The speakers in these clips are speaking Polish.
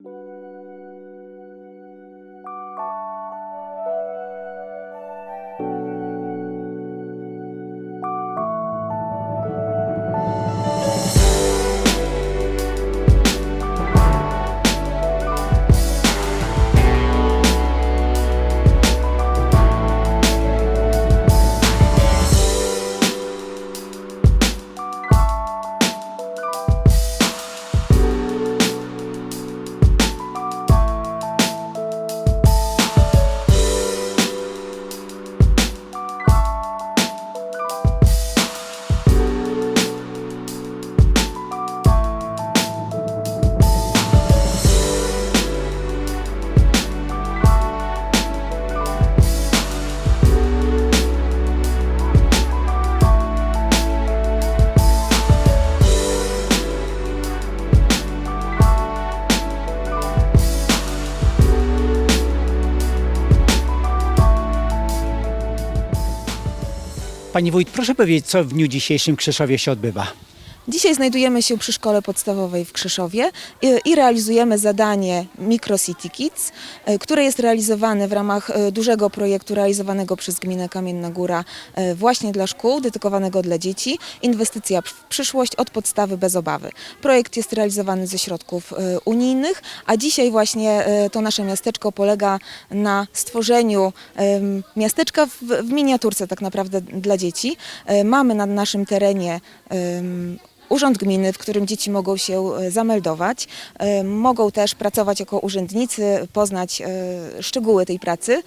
you Pani wójt, proszę powiedzieć, co w dniu dzisiejszym w Krzeszowie się odbywa? Dzisiaj znajdujemy się przy szkole podstawowej w Krzeszowie i, i realizujemy zadanie Microcity Kids, e, które jest realizowane w ramach e, dużego projektu realizowanego przez gminę Kamienna Góra właśnie dla szkół, dedykowanego dla dzieci. Inwestycja w przyszłość od podstawy bez obawy. Projekt jest realizowany ze środków unijnych, a dzisiaj właśnie to nasze miasteczko polega na stworzeniu miasteczka w, miniaturce tak naprawdę dla dzieci. Mamy na naszym terenie Urząd Gminy, w którym dzieci mogą się e, zameldować, e, mogą też pracować jako urzędnicy, poznać e, szczegóły tej pracy.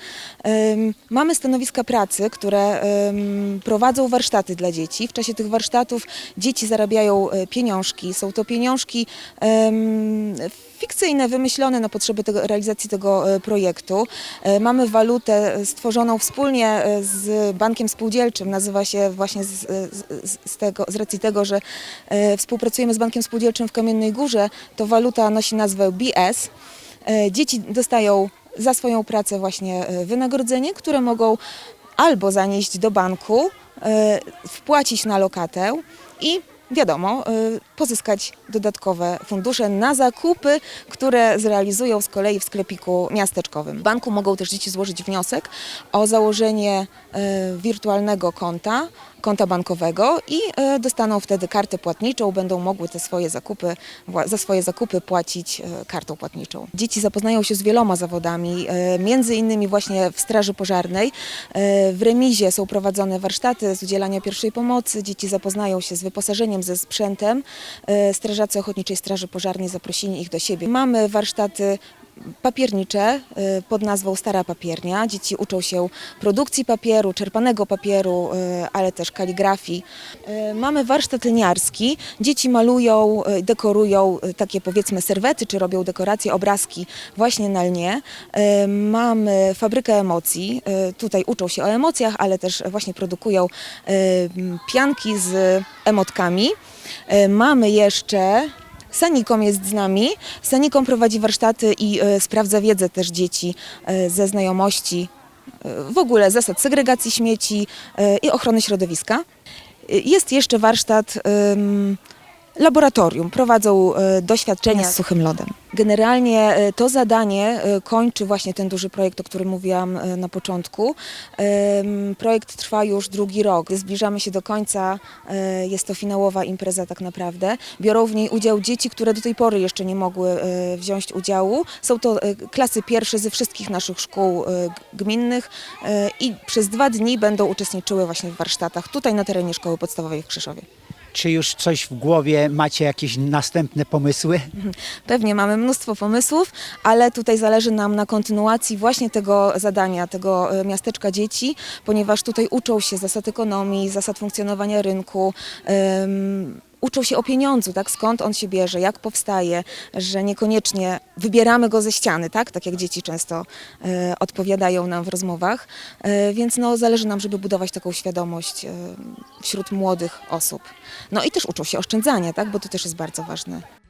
Mamy stanowiska pracy, które prowadzą warsztaty dla dzieci. W czasie tych warsztatów dzieci zarabiają pieniążki. Są to pieniążki em, fikcyjne, wymyślone na potrzeby tego, realizacji tego e, projektu. E, Mamy walutę e, stworzoną wspólnie z Bankiem Spółdzielczym. Nazywa się właśnie z, z, z, tego, z racji tego, że współpracujemy z Bankiem Spółdzielczym w Kamiennej Górze, to waluta nosi nazwę BS. Dzieci dostają za swoją pracę właśnie wynagrodzenie, które mogą albo zanieść do banku, wpłacić na lokatę i wiadomo, y, pozyskać dodatkowe fundusze na zakupy, które zrealizują z kolei w sklepiku miasteczkowym. W banku mogą też dzieci złożyć wniosek o założenie y, wirtualnego konta, konta bankowego i y, dostaną wtedy kartę płatniczą, będą mogły te swoje zakupy, za swoje zakupy płacić y, kartą płatniczą. Dzieci zapoznają się z wieloma zawodami, y, między innymi właśnie w Straży Pożarnej. W remizie są prowadzone warsztaty z udzielania pierwszej pomocy, dzieci zapoznają się z wyposażeniem, ze sprzętem. Strażacy Ochotniczej Straży Pożarnej zaprosili ich do siebie. Mamy warsztaty papiernicze y, pod nazwą Stara Papiernia. Dzieci uczą się produkcji papieru, czerpanego papieru, y, ale też kaligrafii. Y, Mamy warsztat lniarski. Dzieci malują, dekorują takie powiedzmy serwety, czy robią dekoracje, obrazki właśnie na lnie. Mamy fabrykę emocji. Tutaj uczą się o emocjach, ale też właśnie produkują pianki z emotkami. Mamy jeszcze Sanikom jest z nami. Sanikom prowadzi warsztaty i e, sprawdza wiedzę też dzieci e, ze znajomości e, w ogóle zasad segregacji śmieci i ochrony środowiska. Jest jeszcze warsztat laboratorium. Prowadzą e, doświadczenia z suchym lodem. Generalnie e, to zadanie e, kończy właśnie ten duży projekt, o którym mówiłam na początku. Projekt trwa już drugi rok. Zbliżamy się do końca. Jest to finałowa impreza tak naprawdę. Biorą w niej udział dzieci, które do tej pory jeszcze nie mogły wziąć udziału. Są to klasy pierwsze ze wszystkich naszych szkół gminnych i przez dwa dni będą uczestniczyły właśnie w warsztatach tutaj na terenie Szkoły Podstawowej w Krzeszowie. Czy już coś w głowie macie, jakieś następne pomysły? Pewnie mamy mnóstwo pomysłów, ale tutaj zależy nam na kontynuacji właśnie tego zadania, tego e, miasteczka dzieci, ponieważ tutaj uczą się zasad ekonomii, zasad funkcjonowania rynku. Uczą się o pieniądzu, tak? skąd on się bierze, jak powstaje, że niekoniecznie wybieramy go ze ściany, tak, tak jak dzieci często e, odpowiadają nam w rozmowach. E, więc no, zależy nam, żeby budować taką świadomość e, wśród młodych osób. No i też uczą się oszczędzania, tak? bo to też jest bardzo ważne.